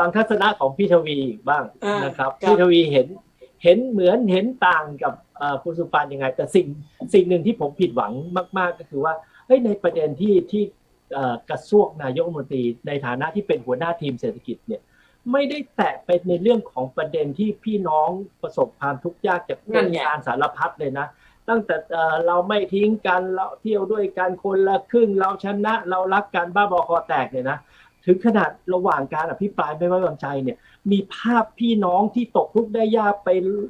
ฟังทัศนะของพี่ทวีอีกบ้างอ่านนะครับครับพี่ทวีเห็นเห็นเหมือนเห็นต่างกับเอ่อคุณสุปานยังไง แต่สิ่งสิ่งหนึ่งที่ผมผิดหวังมาก ๆ ก็คือว่าเฮ้ยในประเด็นที่ที่เอ่อกระทรวงนายกรัฐมนตรีในฐานะที่เป็นหัวหน้าทีมเศรษฐกิจเนี่ยไม่ได้แตะไปในเรื่องของประเด็นที่พี่น้องประสบความทุกข์ยากจากโคนั่รงนไงการสารพัดเลยนะ ตั้งแต่เอ่อเราไม่ทิ้งกันเราเที่ยวด้วยกันคนละครึ่งเราชนะเรารักกันบ้าบอคอแตกเนี่ยนะ ถึงขนาดระหว่างการอภิปรายไม่ไว้วางใจเนี่ย มีภาพพี่น้องที่ตกทุกข์ได้ยากไป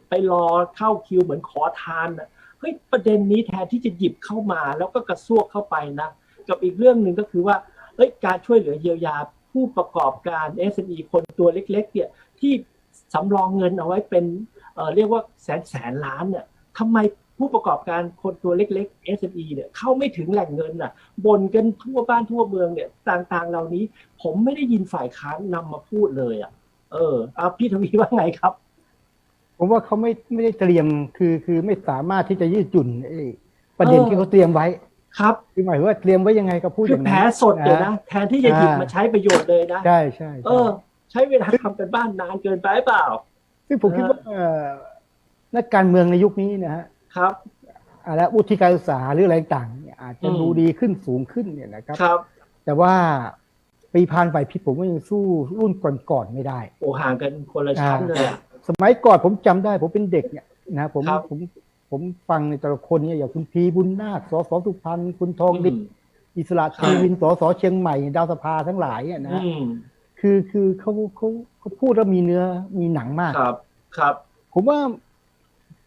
ไปรอเข้าคิวเหมือนขอทานน่ะเฮ้ยประเด็นนี้แทนที่จะหยิบเข้ามาแล้วก็กระซวกเข้าไปนะ กับอีกเรื่องหนึ่งก็คือว่าเฮ้ยการช่วยเหลือเยียวยาผู้ประกอบการ SME คนตัวเล็กๆเนี่ยที่สำรองเงินเอาไว้เป็นเออเรียกว่าแสนแสนล้านเนี่ยทำไม ผู้ประกอบการคนตัวเล็กๆ SME เนี่ยเข้าไม่ถึงแหล่งเงินน่ะบ่นกันทั่วบ้านทั่วเมืองเนี่ยต่างๆ เหล่านี้ ผมไม่ได้ยินฝ่ายค้านนำมาพูดเลยอะ เออเอาพี่ทวีว่าไงครับ ผมว่าเขาไม่ไม่ได้เตรียมคือคือไม่สามารถที่จะยืดหยุ่นไอ้ประเด็นเออที่เขาเตรียมไว้ครับคือหมายว่าเตรียมไว้ยังไงก็พูดคืออย่างแผลนั้นสดเดี๋ยวนะแทนที่จะหยิบมาใช้ประโยชน์เลยนะใช่ใช่เอใช่อใช้เวลาทำกันบ้านนานเกินไปเปล่าซึ่งผมคิดว่าเอ่อนักการเมืองในยุคนี้นะฮะ ครับอ่าและวุฒิการศึกษาหรืออะไรต่างๆเนี่ยอาจจะอืมดูดีขึ้นสูงขึ้นเนี่ยนะครับครับ แต่ว่าปีพานฝ่ายพิษผมก็ยังสู้รุ่นก่อนๆไม่ได้ โอ้ห่างกันคนละชั้นเลยอะสมัยก่อนผมจำได้ ผมเป็นเด็กเนี่ยนะผมครับผมผมฟังในแต่ละคนเนี่ยอย่างคุณพีบุญนาคสสสุพรรณคุณทองดิษอืมอิสระใช่ทีวินสสเชียงใหม่ ดาวสภาทั้งหลายเนี่ยนะอืมคือคือเขาเขาเขาพูดแล้วมีเนื้อมีหนังมากครับ ครับ ผมว่า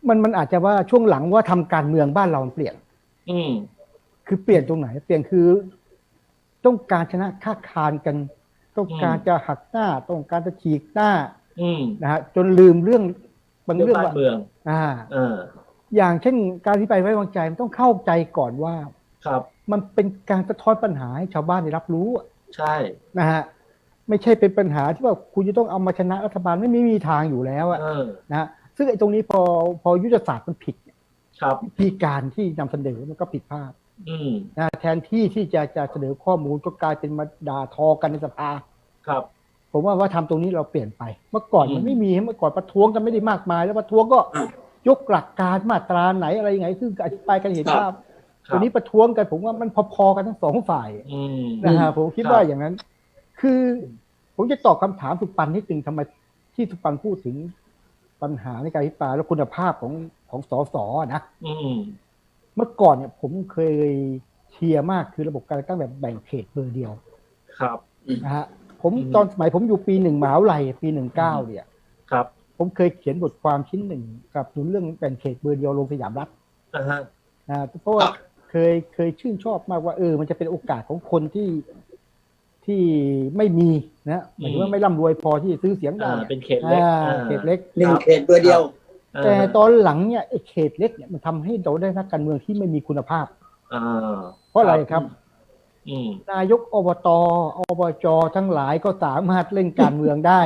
มันมันอาจจะว่าช่วงหลังว่าทำการเมืองบ้านเรามันเปลี่ยน อืมคือเปลี่ยนตรงไหน เปลี่ยนคือ ต้องการชนะค้าคานกัน ต้องการจะหักหน้า ต้องการจะฉีกหน้าอืมนะฮะจนลืมเรื่องบางเรื่องเรื่องบ้านว่าเมือง อ่า เออ อย่างเช่น การที่ไปไว้วางใจมันต้องเข้าใจก่อนว่า ครับ มันเป็นการสะท้อนปัญหาให้ชาวบ้านได้รับรู้อะใช่นะฮะไม่ใช่เป็นปัญหาที่ว่าคุณจะต้องเอามาชนะรัฐบาลไม่ไม่มีทางอยู่แล้วอะเออนะฮะ ซึ่งไอ้ตรงนี้พอพอยุทธศาสตร์มันผิดเนี่ยครับวิธีการที่นำเสนอมันก็ผิดพลาดอืมนะแทนที่ที่จะจะเสนอข้อมูลก็กลายเป็นมาด่าทอกันในสภาครับ ผมว่าว่าทำตรงนี้เราเปลี่ยนไป เมื่อก่อนอืมมันไม่มีเมื่อก่อนประท้วงกันไม่ได้มากมาย แล้วประท้วงก็อะยกหลักการมาตราไหนอะไรยังไงซึ่งอธิบายกันเห็นครับภาพตัวนี้ประท้วงกันผมว่ามันพอๆกันทั้งสองฝ่ายอืมนะฮะผมคิดครับว่าอย่างนั้น คือ ผมจะตอบคำถามสุปันนิดนึงทำไมที่สุปันพูดถึง ปัญหาในการอภิปรายและคุณภาพของของสสนะอืมเมื่อก่อนเนี่ย ผมเคยเชียร์มากคือระบบการเลือกตั้งแบบแบ่งเขตเบอร์เดียว ครับนะฮะผมอืมตอนสมัยผมอยู่ปีหนึ่งมหาวิทยาลัยปีหนึ่งเก้าเนี่ย ครับ ผมเคยเขียนบทความชิ้นหนึ่งกับหนุนเรื่องแบ่งเขตเบอร์เดียวลงสยามรัฐอ่าฮะนะเพราะว่าเคยเคยชื่นชอบมากว่าเออ มันจะเป็นโอกาสของคนที่ ที่ไม่มีนะหมายถึงว่าไม่ร่ำรวยพอที่จะซื้อเสียงได้อ่าเป็นเขตเล็กอ่าอ่าเขตเล็กหนึ่งเขตเบอร์เดียวอ่าแต่ตอนหลังเนี่ยไอ้เขตเล็กเนี่ยมันทำให้เราได้นักการเมืองที่ไม่มีคุณภาพอ่าเพราะอะไรครับอืมนายกอบตอบจทั้งหลายก็สามารถเล่นการเมืองได้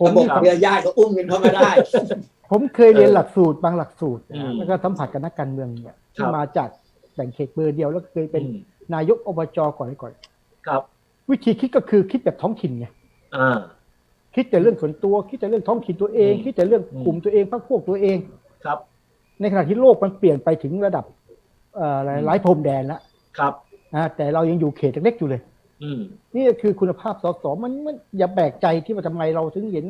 ผมระบบเครือญาติก็อุ้มกันเข้ามาได้ ผมเคยเรียนหลักสูตรบางหลักสูตรอืมนะแล้วก็สัมผัสกับนักการเมืองเนี่ยที่ครับมาจากแบ่งเขตเบอร์เดียวแล้วเคยเป็นอืมนายกอบจก่อนก่อน ครับวิธีคิดก็คือคิดแบบท้องถิ่นไงอ่าคิดแต่เรื่องส่วนตัวคิดแต่เรื่องท้องถิ่นตัวเองอืมคิดแต่เรื่องอืมกลุ่มตัวเองพรรคพวกตัวเองครับ ในขณะที่โลกมันเปลี่ยนไปถึงระดับเอ่อหลายหลายพรมแดนแล้วครับนะแต่เรายังอยู่เขตเล็กๆอยู่เลยอืมนี่คือคุณภาพสสมันมันอย่าแปลกใจที่ว่าทำไมเราถึงเห็น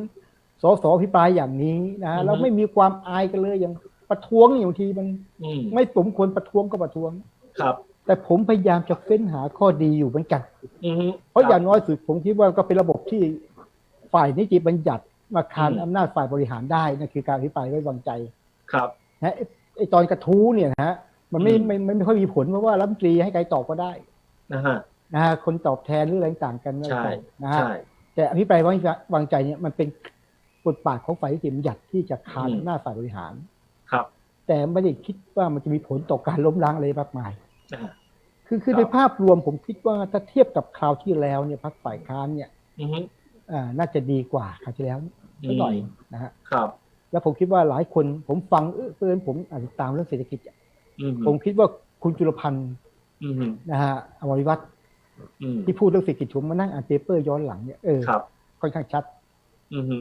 สสพิปรายอย่างนี้นะอือฮึเราไม่มีความอายกันเลยอย่างประท้วงอย่างทีมันอืมไม่สมควรประท้วงก็ประท้วงครับ แต่ผมพยายามจะเฟ้นหาข้อดีอยู่เหมือนกันอืมเพราะอย่างน้อยสุดผมคิดว่าก็เป็นระบบที่ฝ่ายนิติบัญญัติมาคานอืมอำนาจฝ่ายบริหารได้นั่นคือการอภิปรายไว้วางใจ ครับนะไอ้ไอ้ตอนกระทู้เนี่ยนะฮะมันไม่อืมไม่ไม่ไม่ค่อยมีผลเพราะว่ารัฐมนตรีให้ใครตอบก็ได้นะฮะนะฮะคนตอบแทนหรืออะไรต่างกันไม่ใช่ตอบนะฮะใช่แต่อภิปรายไว้วางใจเนี่ยมันเป็นบทบาทของฝ่ายนิติบัญญัติที่จะคานอืมอำนาจฝ่ายบริหาร ครับ แต่ไม่ได้คิดว่ามันจะมีผลต่อการล้มล้างอะไรมากมายอ่า คือคือครับในภาพรวมผมคิดว่าถ้าเทียบกับคราวที่แล้วเนี่ยพรรคฝ่ายค้านเนี่ยอืมอ่าน่าจะดีกว่าคราวที่แล้วนิดหน่อยอืมนะฮะครับ แล้วผมคิดว่าหลายคนผมฟังเออเพื่อนผมอ่านติดตามเรื่องเศรษฐกิจอะอืมผมคิดว่าคุณจุลพันธ์อืมนะฮะอมริวัตรอืมที่พูดเรื่องเศรษฐกิจผมมานั่งอ่านเปเปอร์ย้อนหลังเนี่ยเออครับค่อนข้างชัดอืมฮึ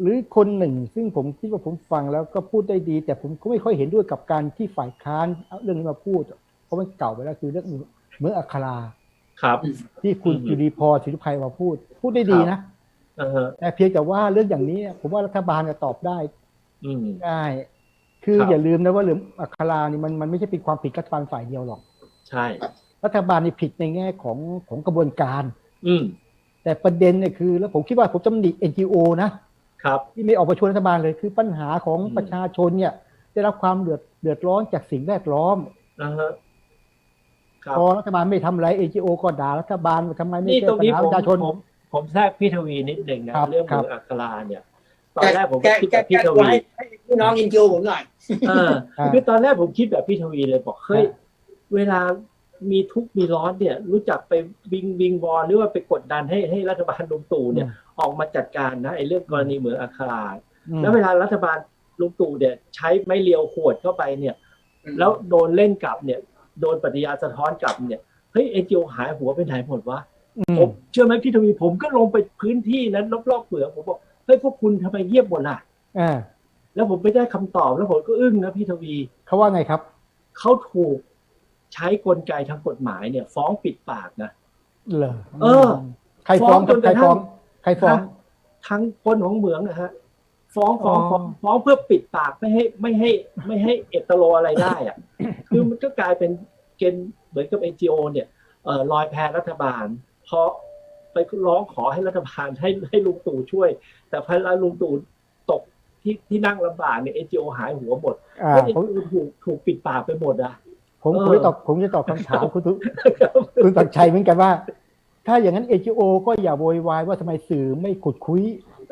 หรือคนหนึ่ง ซึ่งผมคิดว่าผมฟังแล้วก็พูดได้ดี แต่ผมก็ไม่ค่อยเห็นด้วยกับการที่ฝ่ายค้านเอาเรื่องนี้มาพูด เพราะมันเก่าไปแล้วคือเรื่องเหมืองอัคราครับ ที่คุณอืมจุลีพรศิริภัยมาพูด พูดได้ดีนะอ่าฮะแต่เพียงแต่ว่าเรื่องอย่างนี้ผมว่ารัฐบาลจะตอบได้อืมได้คือครับอย่าลืมนะว่าเหลืองอัครานี่มันมันไม่ใช่เป็นความผิดรัฐบาลฝ่ายเดียวหรอก ใช่ รัฐบาลนี่ผิดในแง่ของของกระบวนการ อืมแต่ประเด็นเนี่ยคือ แล้วผมคิดว่าผมจำหนิ NGO นะครับที่ไม่ออกมาชวนรัฐบาลเลยคือปัญหาของอืมประชาชนเนี่ย ได้รับความเดือดเดือดร้อนจากสิ่งแวดล้อมอ่าฮะครับ พอรัฐบาลไม่ทำอะไร NGO ก็ด่ารัฐบาลว่าทำไมไม่นี่แก้ตรงปัญนี้หาผปมระชาชนผมผมแทรกพี่ทวีนิดหนึ่งนะครับเรื่องครัเมืบองอัคราเนี่ยตอนแรกผมแกก็คิดแกแบบแกพี่ทวีให้ให้พี่น้องอินจิวผมหน่อยเออคือตอนแรกผมคิดแบบพี่ทวีเลยบอกเฮ้ยเวลามีทุกข์มีร้อนเนี่ย รู้จักไปวิงวิงวอนหรือว่าไปกดดันให้ให้รัฐบาลลุงตู่เนี่ย ออกมาจัดการนะไอ้เรื่องกรณีเหมืองอัคราอืมแล้วเวลารัฐบาลลุงตู่เนี่ย ใช้ไม้เรียวขวดเข้าไปเนี่ยอืมแล้วโดนเล่นกลับเนี่ย โดนปฏิญาณสะท้อนกลับเนี่ยเฮ้ยเอ็นจีโอหายหัวไปไหนหมดวะอืผมมเชื่อไหมพี่ทวีผมก็ลงไปพื้นที่นั้นรอบๆเหมืองผมบอกเฮ้ยพวกคุณทำไมเงียบหมดล่ะอ่าแล้วผมไปได้คำตอบแล้วผมก็อึ้งนะพี่ทวีเขาว่าไงครับเขาถูกใช้กลไกทางกฎหมายเนี่ย ฟ้องปิดปากนะเหรอเออ ใครฟ้องฟ้องจนใครกระทั่งฟ้องใครฟ้องทั้งคนของเหมืองนะฮะ ฟ้องฟ้องอ๋อฟ้องฟ้องเพื่อปิดปากไม่ให้ไม่ให้ไม่ให้เอตโลอะไรได้อะคือมันก็กลายเป็นเกณฑ์เหมือนกับเอ็นจีโอเนี่ยเอ่อลอยแพรัฐบาล เพราะไปร้องขอให้รัฐบาลให้ให้ลุงตู่ช่วย แต่พอลุงตู่ตกที่ที่นั่งลำบากเนี่ยเอ็นจีโอหายหัวหมดอ่าแล้วเอ็นผมจีโอถูกถูกปิดปากไปหมดอะผมเออผมจะตอบผมจะตอบคำถามคุณทุคุณตักชัยเหมือนกันว่า ถ้าอย่างนั้น NGO ก็อย่าโวยวายว่าทำไมสื่อไม่ขุดคุย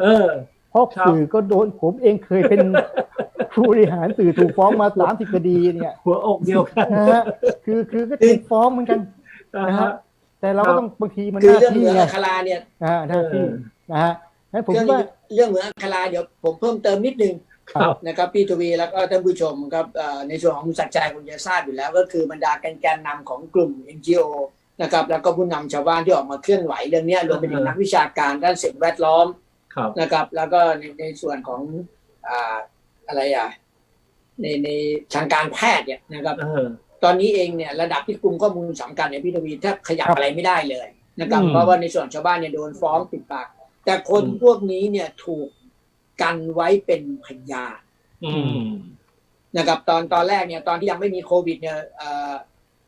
เออเพ ราะครับสื่อก็โดนผมเองเคยเป็นผู้บริหารสื่อถูกฟ้องมาสามสิบคดีเนี่ยหัวอกเดียวกันนะฮะคือคือก็ถูกฟ้องเหมือนกันนะนะฮะฮะแต่เราครัก็บต้องบางทีมันคือหน้าเรื่องที่เหมืองไงอัคราเนี่ยอ่าหน้าที่เออนะฮะงั้นผมเรื่คิดว่าเรื่องเหมืองอัคราเดี๋ยวผมเพิ่มเติมนิดนึงครับนะครับพี่ทวีแล้วก็ท่านผู้ชมครับเอ่อในส่วนของคุณสัจใจคุณจะทราบอยู่แล้ว ก็คือบรรดาแกนแกนนำของกลุ่ม NGO นะครับแล้วก็ผู้นำชาวบ้านที่ออกมาเคลื่อนไหวเรื่องเนี้ยรวมไปถึงนักวิชาการด้านสิ่งแวดล้อมครับ นะครับ แล้วก็ในในส่วนของอ่าอะไรอะในในทางการแพทย์เนี่ยนะครับเออตอนนี้เองเนี่ยระดับที่กลุ่มข้อมูลสำคัญเนี่ยพี่ทวีแทบขยับครับอะไรไม่ได้เลยนะครับอืมเพราะว่าในส่วนชาวบ้านเนี่ยโดนฟ้องปิดปาก แต่คนอืมพวกนี้เนี่ยถูกกันไว้เป็นพยานอืมนะครับ ตอนตอนแรกเนี่ยตอนที่ยังไม่มีโควิดเนี่ยเอ่อ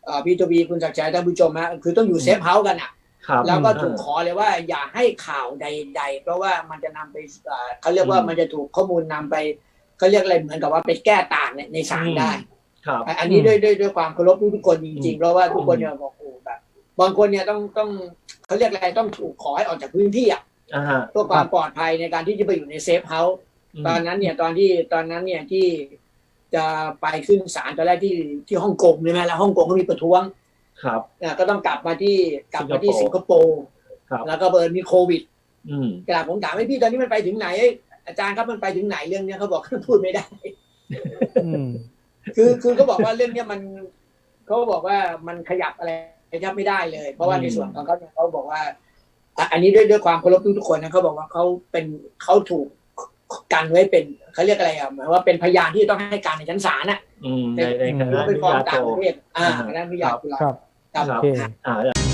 เอ่อพี่ทวีคุณศักดิ์ชัยท่านผู้ชมฮะคือต้องอยู่เซฟเฮาส์กันอะครับ แล้วก็ถูกเออขอเลยว่าอย่าให้ข่าวใด ๆ เพราะว่ามันจะนำไปเอ่อเขาเรียกว่าอืมมันจะถูกข้อมูลนำไปเขาเรียกอะไรเหมือนกับว่าไปแก้ต่างเนี่ยในศาลได้ครับอันนี้อืมด้วยด้วยด้วยความเคารพทุกๆคนจริงๆ เพราะว่าทุกคนอืมเนี่ยบอกโอ้แบบบางคนเนี่ยต้องต้องเขาเรียกอะไรต้องถูกขอให้ออกจากพื้นที่อะอ่าฮะเพื่อความปลอดภัยในการที่จะไปอยู่ในเซฟเฮาส์อืมตอนนั้นเนี่ยตอนที่ตอนนั้นเนี่ยที่จะไปขึ้นศาลตอนแรกที่ที่ฮ่องกงใช่ไหมแล้วฮ่องกงก็มีประท้วง ครับ อะก็ต้องกลับมาที่กลับมาที่สิสิงงคคโปโปร์ร์ครับ แล้วก็เบิร์นมีโควิดอืมกระผมถามให้พี่ตอนนี้มันไปถึงไหนเอ้ยอาจารย์ครับมันไปถึงไหนเรื่องเนี้ยเขาบอกพูดไม่ได้ อืมคือคือเขาบอกว่าเรื่องเนี้ยมันเขาบอกว่ามันขยับอะไรขยับไม่ได้เลย เพราะว่าในส่วนของเขาเนี่ยเขาบอกว่าอะอันนี้ด้วยด้วยความเคารพทุกๆคนนะเขาบอกว่าเขาเป็นเขาถูกกันไว้เป็นเขาเรียกอะไรอะหมายว่าเป็นพยานที่ต้องให้การในชั้นศาลน่ะอืมในในคหรือณะว่าไปนิฟ้องยาต่าโต งประเทศอ่าคณะนิยาตุลา ครับ ครับโอเคอ่า